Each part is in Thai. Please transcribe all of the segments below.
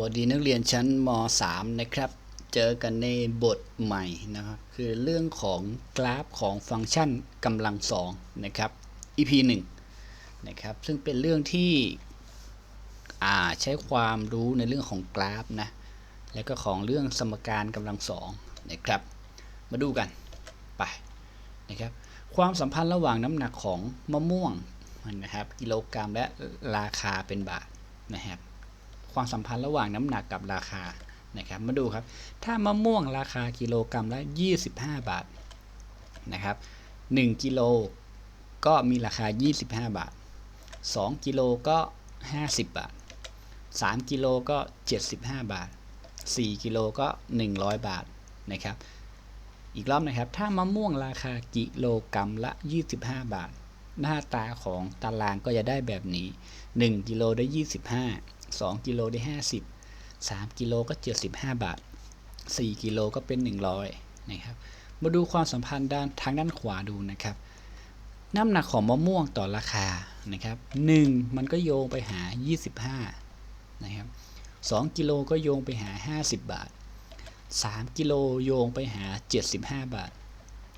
วัสดีนักเรียนชั้นม .3 นะครับ เจอกันในบทใหม่นะครับ คือเรื่องของกราฟของฟังก์ชันกำลังสองนะครับ EP 1นะครับ ซึ่งเป็นเรื่องที่ใช้ความรู้ในเรื่องของกราฟนะ แล้วก็ของเรื่องสมการกำลังสองนะครับ มาดูกัน ไปนะครับ ความสัมพันธ์ระหว่างน้ำหนักของมะม่วงนะครับ กิโลกรัมและราคาเป็นบาทนะครับ ความสัมพันธ์ระหว่างน้ำหนักกับราคานะครับมาดูครับ ถ้ามะม่วงราคากิโลกรัมละ 25 บาทนะครับ1กิโลก็มีราคา 25 บาท 2 กิโลก็ 50 บาท 3 กิโลก็ 75 บาท 4 กิโลก็ 100 บาทนะครับ อีกรอบนะครับ ถ้ามะม่วงราคากิโลกรัมละ 25 บาท หน้าตาของตารางก็จะได้แบบนี้ 1 กิโลได้ 25 2กิโลได้ 50 3กิโลก็ 75 บาท 4กิโลก็เป็น 100นะครับมาดูความสัมพันธ์ด้านทางด้านขวาดูนะครับ น้ำหนักของมะม่วงต่อราคานะครับ1มันก็โยงไปหา 25นะครับ2กิโลก็โยงไปหา 50 บาท 3กิโลโยงไปหา 75 บาท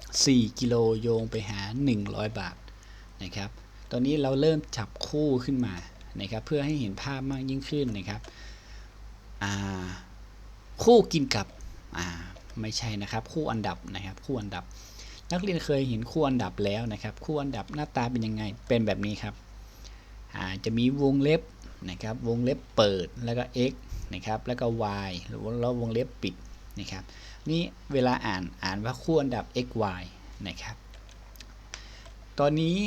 4กิโลโยงไปหา 100 บาทนะครับ ตอนนี้เราเริ่มจับคู่ขึ้นมา นะครับเพื่อให้เห็นภาพมากยิ่งขึ้นนะครับคู่กินกับไม่ใช่นะครับ คู่อันดับนะครับ คู่อันดับ นักเรียนเคยเห็นคู่อันดับแล้วนะครับ คู่อันดับหน้าตาเป็นยังไงเป็นแบบนี้ครับจะมีวงเล็บนะครับ วงเล็บเปิดแล้วก็ x นะครับ แล้วก็ y หรือว่าเราวงเล็บปิดนะครับ นี่เวลาอ่านอ่านว่าคู่อันดับ x y นะครับ ตอนนี้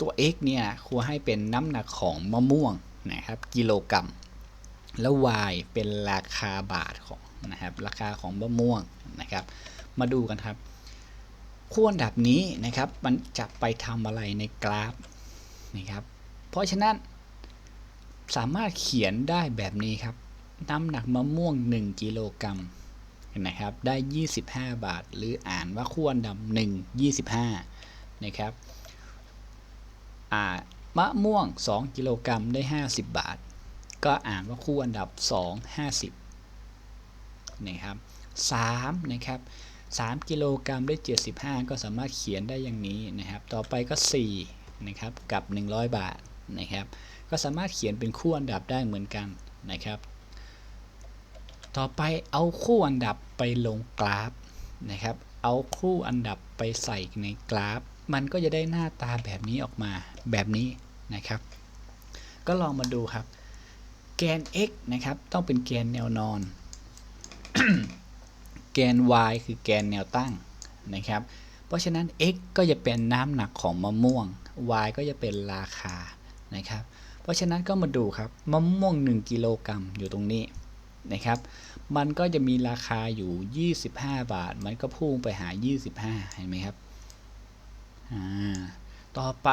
ตัว x เนี่ยครูให้เป็นน้ำหนักของมะม่วงนะครับกิโลกรัม แล้ว y เป็นราคาบาทของนะครับราคาของมะม่วงนะครับ มาดูกันครับขั้วอันดับนี้นะครับมันจะไปทำอะไรในกราฟนะครับ เพราะฉะนั้นสามารถเขียนได้แบบนี้ครับ น้ำหนักมะม่วง 1 กิโลกรัมนะครับ ได้ 25 บาท หรืออ่านว่าขั้วอันดับ1 25 นะครับ มะม่วง 2 กิโลกรัมได้ 50 บาท ก็อ่านว่าคู่อันดับ 2 50นะครับ3นะครับ3กิโลกรัมได้ 75 ก็สามารถเขียนได้อย่างนี้นะครับ ต่อไปก็4นะครับกับ 100 บาทนะครับ ก็สามารถเขียนเป็นคู่อันดับได้เหมือนกันนะครับ ต่อไปเอาคู่อันดับไปลงกราฟนะครับ เอาคู่อันดับไปใส่ในกราฟ มันก็จะได้หน้าตาแบบนี้ออกมาแบบนี้นะครับ ก็ลองมาดูครับ แกน x นะครับ ต้องเป็นแกนแนวนอน แกน y คือแกนแนวตั้งนะครับ เพราะฉะนั้น x ก็จะเป็นน้ำหนักของมะม่วง y ก็จะเป็นราคานะครับ เพราะฉะนั้นก็มาดูครับมะม่วง 1 กิโลกรัมอยู่ตรงนี้นะครับ มันก็จะมีราคาอยู่ 25 บาท มันก็พุ่งไปหา 25 เห็นไหมครับ ต่อไป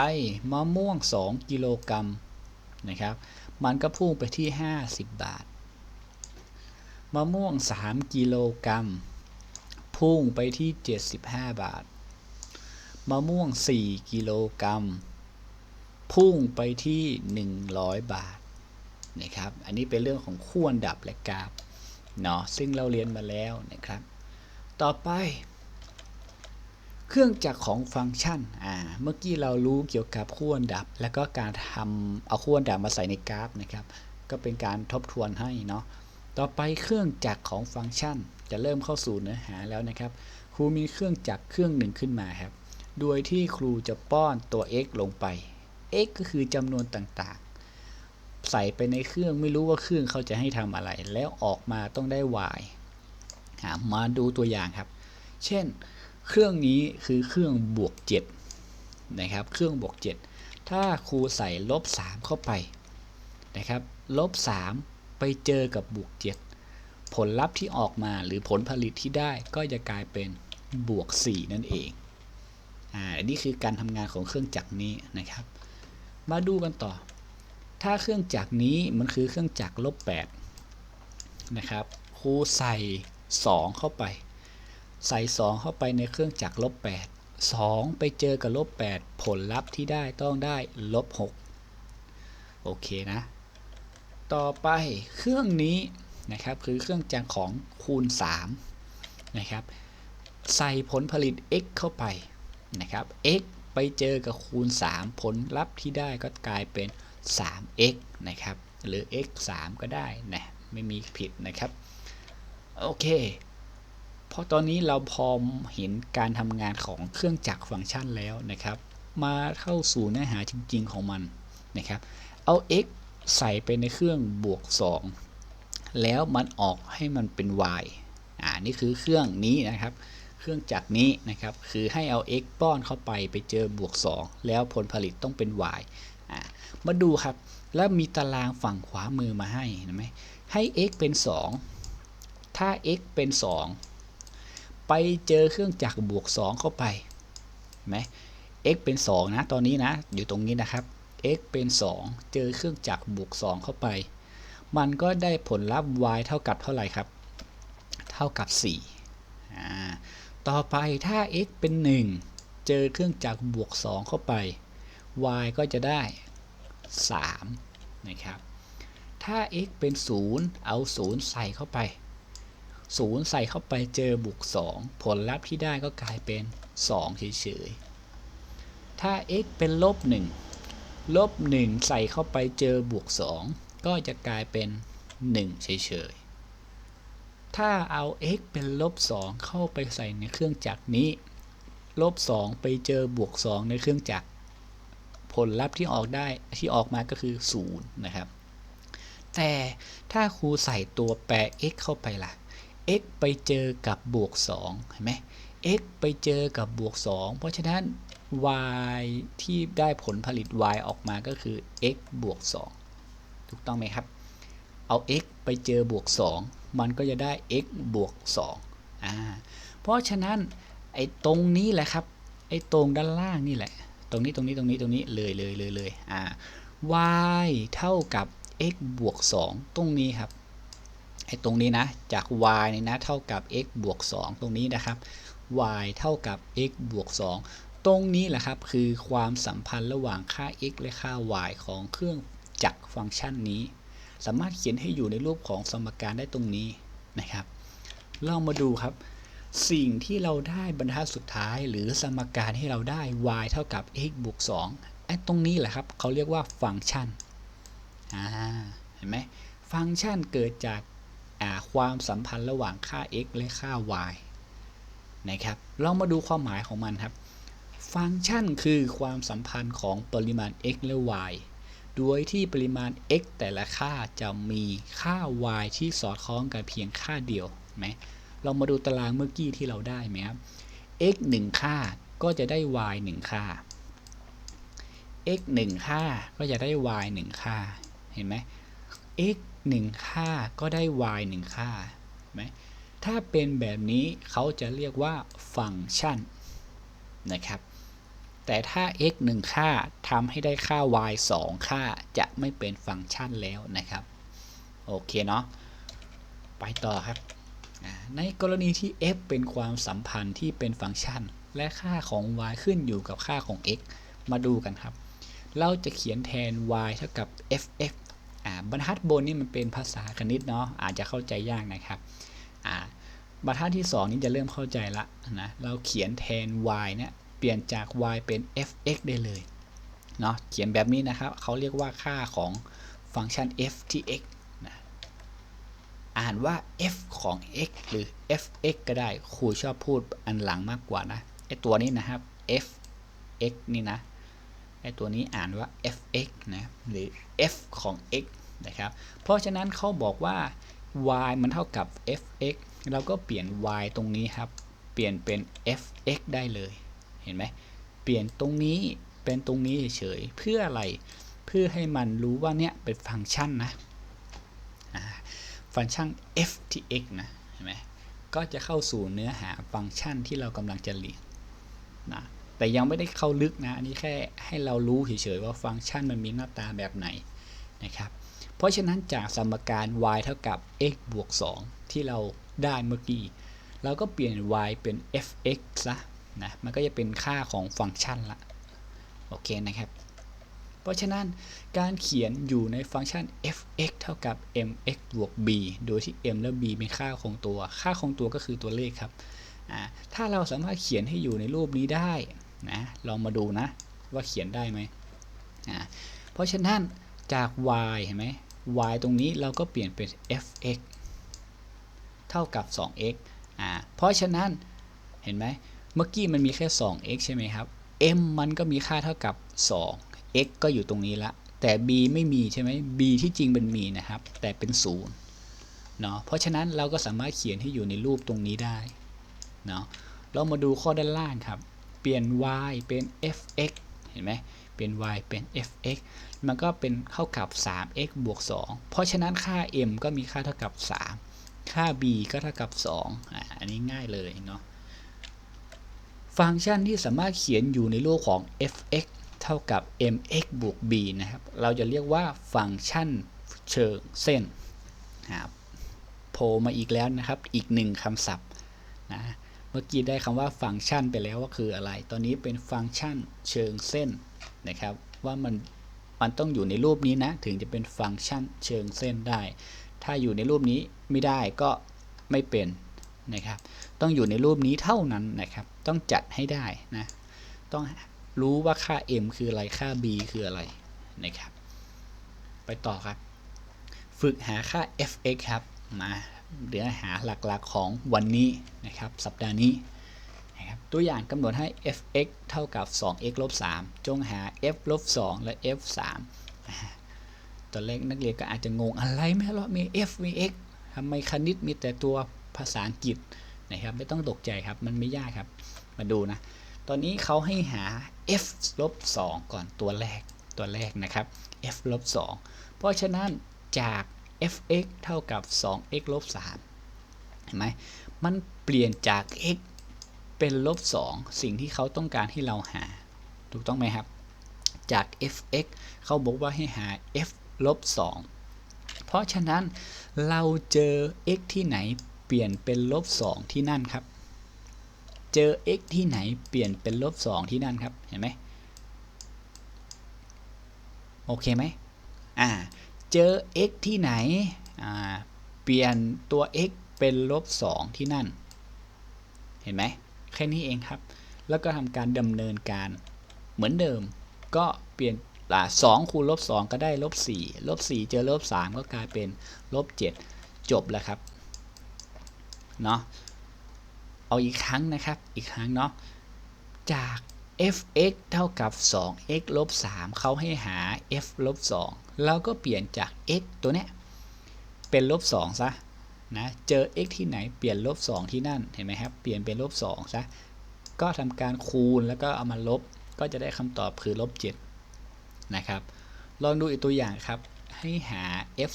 มะม่วง 2 กิโลกรัมนะครับ มันก็พุ่งไปที่ 50 บาท มะม่วง 3 กิโลกรัม พุ่งไปที่ 75 บาท มะม่วง 4 กิโลกรัม พุ่งไปที่ 100 บาทนะครับ อันนี้เป็นเรื่องของขั้วดับและกราฟเนาะซึ่งเราเรียนมาแล้วนะครับ ต่อไป เครื่องจักรของฟังก์ชันอ่าเมื่อกี้เรารู้เกี่ยวกับขั้วดับ แล้วก็การทำเอาขั้วดับมาใส่ในกราฟนะครับ ก็เป็นการทบทวนให้เนาะต่อไปเครื่องจักรของฟังก์ชัน จะเริ่มเข้าสู่เนื้อหาแล้วนะครับครูมีเครื่องจักรเครื่องหนึ่งขึ้นมาครับ โดยที่ครูจะป้อนตัว x ลงไป x ก็คือจำนวนต่างๆ ใส่ไปในเครื่องไม่รู้ว่าเครื่องเขาจะให้ทำอะไร แล้วออกมาต้องได้ y มาดูตัวอย่างครับ เช่น เครื่องนี้คือเครื่องบวก7นะครับ เครื่องบวก 7 ถ้าครูใส่ลบ 3 เข้าไปนะครับลบ 3 ไปเจอกับบวก 7 ผลลัพธ์ที่ออกมาหรือผลผลิตที่ได้ก็จะกลายเป็นบวก 4 นั่นเองอ่านี่คือการทำงานของเครื่องจักรนี้นะครับ มาดูกันต่อ ถ้าเครื่องจักรนี้มันคือเครื่องจักรลบ8นะครับครูใส่ 2 เข้าไป ใส่ 2 เข้าไปในเครื่องจักรลบ8 2 ไปเจอกับลบ8ผลลัพธ์ที่ได้ต้องได้ลบ6โอเคนะ ต่อไปเครื่องนี้นะครับคือเครื่องจักรของคูณ3นะครับใส่ผลผลิต x เข้าไปนะครับ x ไปเจอกับคูณ 3 ผลลัพธ์ที่ได้ก็กลายเป็น 3x นะครับ หรือ x 3ก็ได้นะไม่มีผิดนะครับ โอเค เพราะตอนนี้เราพอเห็นการทำงานของเครื่องจักรฟังก์ชันแล้วนะครับ มาเข้าสู่เนื้อหาจริง ๆของมันนะครับ เอา x ใส่ไปในเครื่องบวก 2 แล้วมันออกให้มันเป็น y อ่านี่คือเครื่องนี้นะครับ เครื่องจักรนี้นะครับคือให้เอา x ป้อนเข้าไปไปเจอบวก 2 แล้วผลผลิตต้องเป็น y อ่ามาดูครับ แล้วมีตารางฝั่งขวามือมาให้เห็นไหมให้ x เป็น 2 ถ้า x เป็น 2 ไปเจอเครื่องจักรบวก 2 เข้าไปไหม x เป็น 2 นะ ตอนนี้นะ อยู่ตรงนี้นะครับ x เป็น 2 เจอเครื่องจักรบวก 2 เข้าไป มันก็ได้ผลลัพธ์ y เท่ากับเท่าไหร่ครับ เท่ากับ4อ่ต่อไปถ้า x เป็น 1 เจอเครื่องจักรบวก 2 เข้าไป y ก็จะได้ 3 นะครับ ถ้า x เป็น 0 เอา 0 ใส่เข้าไป 0 ใส่เข้าไปเจอบวก2 ผลลัพธ์ที่ได้ก็กลายเป็น 2 เฉยๆ ถ้า x เป็นลบ 1 ลบ 1 ใส่เข้าไปเจอบวก 2 ก็จะกลายเป็น 1 เฉยๆ ถ้าเอา x เป็นลบ 2 เข้าไปใส่ในเครื่องจักรนี้ ลบ 2 ไปเจอบวก 2 ในเครื่องจักร ผลลัพธ์ที่ออกได้ที่ออกมาก็คือ 0 นะครับ แต่ถ้าครูใส่ตัวแปร x เข้าไปล่ะ x ไปเจอกับบวก2เห็นไหม x ไปเจอกับบวก 2 เพราะฉะนั้น y ที่ได้ผลผลิต y ออกมาก็คือ x บวก 2 ถูกต้องไหมครับ เอา x ไปเจอบวก 2 มันก็จะได้ x บวก2อ่าเพราะฉะนั้นไอ้ตรงนี้แหละครับ ไอ้ตรงด้านล่างนี่แหละ ตรงนี้ตรงนี้ตรงนี้ตรงนี้เลยเลยเลยเลยอ่า y เท่ากับ x บวก 2 ตรงนี้ครับ อ้ตรงนี้นะจาก y นี่นะเท่ากับ x บวก 2 ตรงนี้นะครับ y เท่ากับ x บวก 2 ตรงนี้แหละครับคือความสัมพันธ์ระหว่างค่า x และค่า y ของเครื่องจักรฟังก์ชันนี้ สามารถเขียนให้อยู่ในรูปของสมการได้ตรงนี้นะครับ เรามาดูครับ สิ่งที่เราได้บรรทัดสุดท้ายหรือสมการที่เราได้ y เท่ากับ x บวก 2ไอ้ตรงนี้แหละครับเขาเรียกว่าฟังก์ชันอ่าเห็นไหมฟังก์ชันเกิดจาก ความสัมพันธ์ระหว่างค่า x และค่า y นะครับเรามาดูความหมายของมันครับ ฟังก์ชันคือความสัมพันธ์ของปริมาณ x และ y โดยที่ปริมาณ x แต่ละค่าจะมีค่า y ที่สอดคล้องกันเพียงค่าเดียวไหมเรามาดูตารางเมื่อกี้ที่เราได้ไหมครับ x 1 ค่าก็จะได้ y 1 ค่า x 1 ค่าก็จะได้ y 1 ค่า เห็นไหม x 1 ค่าก็ได้ y 1 ค่าไหมถ้าเป็นแบบนี้เขาจะเรียกว่าฟังก์ชันนะครับ แต่ถ้า x 1 ค่าทำให้ได้ค่า y 2 ค่าจะไม่เป็นฟังก์ชันแล้วนะครับ โอเคเนาะไปต่อครับ ในกรณีที่ f เป็นความสัมพันธ์ที่เป็นฟังก์ชัน และค่าของ y ขึ้นอยู่กับค่าของ x มาดูกันครับ เราจะเขียนแทน y เท่ากับ fx บรรทัดบนนี่มันเป็นภาษาคณิตเนาะอาจจะเข้าใจยากนะครับบรรทัดที่ 2 นี้จะเริ่มเข้าใจละนะเราเขียนแทน y เนี่ยเปลี่ยนจาก y เป็น fx ได้เลยเนาะเขียนแบบนี้นะครับเขาเรียกว่าค่าของฟังก์ชัน f ที่ x นะอ่านว่า f ของ x หรือ fx ก็ได้ครูชอบพูดอันหลังมากกว่านะไอตัวนี้นะครับ f x นี่นะ ไอตัวนี้อ่านว่า fx นะหรือ f ของ x นะครับเพราะฉะนั้นเขาบอกว่า y มันเท่ากับ fx เราก็เปลี่ยน y ตรงนี้ครับ เปลี่ยนเป็น fx ได้เลย เห็นไหม เปลี่ยนตรงนี้เป็นตรงนี้เฉย เพื่ออะไร เพื่อให้มันรู้ว่าเนี่ยเป็นฟังก์ชันนะ ฟังก์ชัน f ที่ x นะ เห็นไหม ก็จะเข้าสู่เนื้อหาฟังก์ชันที่เรากำลังจะเรียนนะ แต่ยังไม่ได้เข้าลึกนะอันนี้แค่ให้เรารู้เฉยๆว่าฟังก์ชันมันมีหน้าตาแบบไหนนะครับเพราะฉะนั้นจากสมการ y เท่ากับ x บวก 2 ที่เราได้เมื่อกี้เราก็เปลี่ยน y เป็น fx ซะนะมันก็จะเป็นค่าของฟังก์ชันละโอเคนะครับ เพราะฉะนั้นการเขียนอยู่ในฟังก์ชัน f(x) เท่ากับ mx บวก b โดยที่ m และ b เป็นค่าคงตัว ค่าคงตัวก็คือตัวเลขครับถ้าเราสามารถเขียนให้อยู่ในรูปนี้ได้ นะลองมาดูนะว่าเขียนได้ไหมอ่าเพราะฉะนั้นจาก y เห็นไหม y ตรงนี้เราก็เปลี่ยนเป็น f(x) เท่ากับ 2x อ่าเพราะฉะนั้นเห็นไหมเมื่อกี้มันมีแค่ 2x ใช่ไหมครับ m มันก็มีค่าเท่ากับ 2 x ก็อยู่ตรงนี้ละ แต่ b ไม่มีใช่ไหม b ที่จริงเป็นมีนะครับ แต่เป็น0เนาะเพราะฉะนั้นเราก็สามารถเขียนให้อยู่ในรูปตรงนี้ได้เนาะเรามาดูข้อด้านล่างครับ เปลี่ยน y เป็น fx เห็นไหมเปลี่ยน y เป็น fx มันก็เป็นเท่ากับ 3x บวก 2 เพราะฉะนั้นค่า m ก็มีค่าเท่ากับ 3 ค่า b ก็เท่ากับ 2 อ่า อันนี้ง่ายเลยเนาะ ฟังก์ชันที่สามารถเขียนอยู่ในรูปของ fx เท่ากับ mx บวก b นะครับ เราจะเรียกว่าฟังก์ชันเชิงเส้นครับโผล่มาอีกแล้วนะครับ อีกหนึ่งคำศัพท์นะ เมื่อกี้ได้คำว่าฟังก์ชันไปแล้วว่าคืออะไร ตอนนี้เป็นฟังก์ชันเชิงเส้นนะครับ ว่ามันมันต้องอยู่ในรูปนี้นะ ถึงจะเป็นฟังก์ชันเชิงเส้นได้ ถ้าอยู่ในรูปนี้ไม่ได้ก็ไม่เป็นนะครับ ต้องอยู่ในรูปนี้เท่านั้นนะครับ ต้องจัดให้ได้นะ ต้องรู้ว่าค่า m คืออะไร ค่า b คืออะไรนะครับ ไปต่อครับ ฝึกหาค่า f(x) ครับ มา เนื้อหาหลักๆของวันนี้นะครับสัปดาห์นี้นะครับตัวอย่างกำหนดให้ f(x) เท่ากับ 2x ลบ3จงหา f ลบ2และ f 3ตอนแรกนักเรียนก็อาจจะงงอะไรแม่เรามี f มี x ทำไมคณิตมีแต่ตัวภาษาอังกฤษนะครับไม่ต้องตกใจครับมันไม่ยากครับมาดูนะ ตอนนี้เขาให้หา f ลบ2ก่อนตัวแรกตัวแรกนะครับ f ลบ2เพราะฉะนั้นจาก fx เท่ากับ 2x ลบ3เห็นไหมมันเปลี่ยนจาก x เป็นลบ 2 สิ่งที่เขาต้องการให้เราหา ถูกต้องไหมครับ จาก fx เขาบอกว่าให้หา f ลบ 2 เพราะฉะนั้นเราเจอ x ที่ไหนเปลี่ยนเป็นลบ 2 ที่นั่นครับ เจอ x ที่ไหนเปลี่ยนเป็นลบ 2 ที่นั่นครับ เห็นไหมโอเคไหมอ่า เจอ x ที่ไหน เปลี่ยนตัว x เป็นลบ 2 ที่นั่น เห็นไหม แค่นี้เองครับ แล้วก็ทำการดำเนินการเหมือนเดิม ก็เปลี่ยนอ่าสองคูณลบสองก็ได้ลบสี่ลบสี่เจอลบสามก็กลายเป็นลบเจ็ดจบแล้วครับ เนาะเอาอีกครั้งนะครับ อีกครั้งเนาะ จาก f(x) เท่ากับ 2x ลบ3เขาให้หา f ลบ2เราก็เปลี่ยนจาก x ตัวเนี้ยเป็นลบ2ซะนะเจอ x ที่ไหนเปลี่ยนลบ2ที่นั่นเห็นไหมครับเปลี่ยนเป็นลบ2ซะก็ทำการคูณแล้วก็เอามาลบ ก็จะได้คำตอบคือลบ7นะครับลองดูอีกตัวอย่างครับให้หา f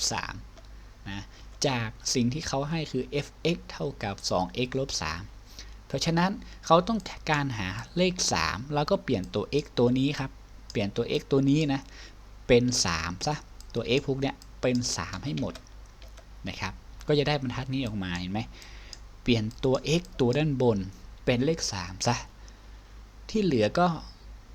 3นะจากสิ่งที่เขาให้คือ f(x) เท่ากับ 2x ลบ3 เพราะฉะนั้นเขาต้องการหาเลข 3 แล้วก็เปลี่ยนตัว x ตัวนี้ครับ เปลี่ยนตัว x ตัวนี้นะ เป็น3ซะ ตัว x พวกเนี้ยเป็น 3 ให้หมดนะครับ ก็จะได้บรรทัดนี้ออกมาเห็นไหม เปลี่ยนตัว x ตัวด้านบนเป็นเลข 3 ซะ ที่เหลือก็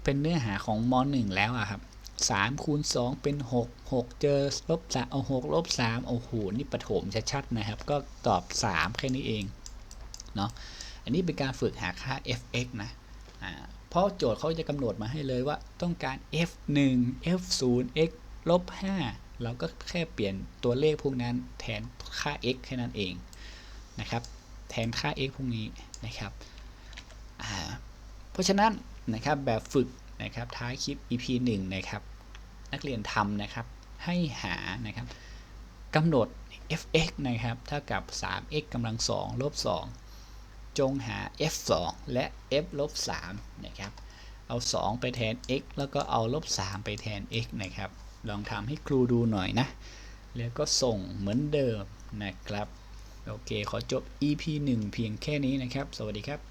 เป็นเนื้อหาของม .1 แล้วอะครับ3คูณ2เป็น 6 6 เจอลบ3เอา6ลบ3โอ้โหนี่ประถมชัดๆนะครับ ก็ตอบ 3 แค่นี้เองเนาะ อันนี้เป็นการฝึกหาค่า f(x) นะเพราะโจทย์เขาจะกำหนดมาให้เลยว่าต้องการ f1 f0 x ลบ5เราก็แค่เปลี่ยนตัวเลขพวกนั้นแทนค่า x แค่นั้นเองนะครับแทนค่า x พวกนี้นะครับเพราะฉะนั้นนะครับแบบฝึกนะครับท้ายคลิป EP 1นะครับนักเรียนทำนะครับให้หานะครับกำหนด f(x) นะครับเท่ากับ 3x กำลัง2ลบ2 จงหา f 2และ f ลบ3นะครับ เอา 2 ไปแทน x แล้วก็เอาลบ3ไปแทน x นะครับ ลองทำให้ครูดูหน่อยนะ แล้วก็ส่งเหมือนเดิมนะครับ โอเค ขอจบ EP 1 เพียงแค่นี้นะครับ สวัสดีครับ